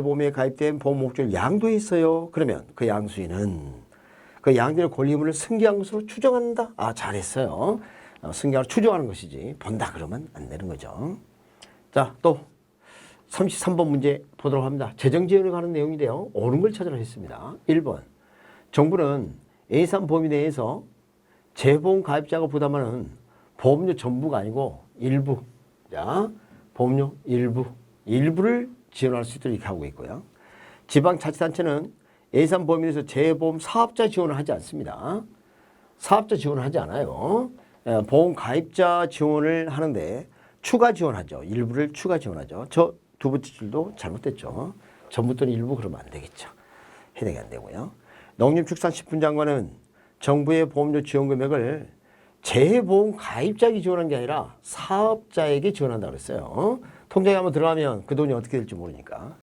보험에 가입된 보험 목적을 양도했어요. 그러면 그 양수인은 그 양도의 권리금을 승계양수로 추정한다. 아 잘했어요. 어, 승계양으로 추정하는 것이지 본다 그러면 안 되는 거죠. 자또 33번 문제 보도록 합니다. 재정지원에 관한 내용인데요. 옳은 걸 찾으라 했습니다. 1번 정부는 A3 범위 내에서 재보험 가입자가 부담하는 보험료 전부가 아니고 일부 자 보험료 일부 일부를 지원할 수 있도록 이렇게 하고 있고요. 지방자치단체는 A3 범위 내에서 재보험 사업자 지원을 하지 않습니다. 사업자 지원을 하지 않아요. 예, 보험 가입자 지원을 하는데 추가 지원하죠. 일부를 추가 지원하죠. 저 두 번째 줄도 잘못됐죠. 전부 또는 일부 그러면 안 되겠죠. 해당이 안 되고요. 농림축산식품장관은 정부의 보험료 지원 금액을 재보험 가입자에게 지원한 게 아니라 사업자에게 지원한다고 그랬어요. 통장에 한번 들어가면 그 돈이 어떻게 될지 모르니까.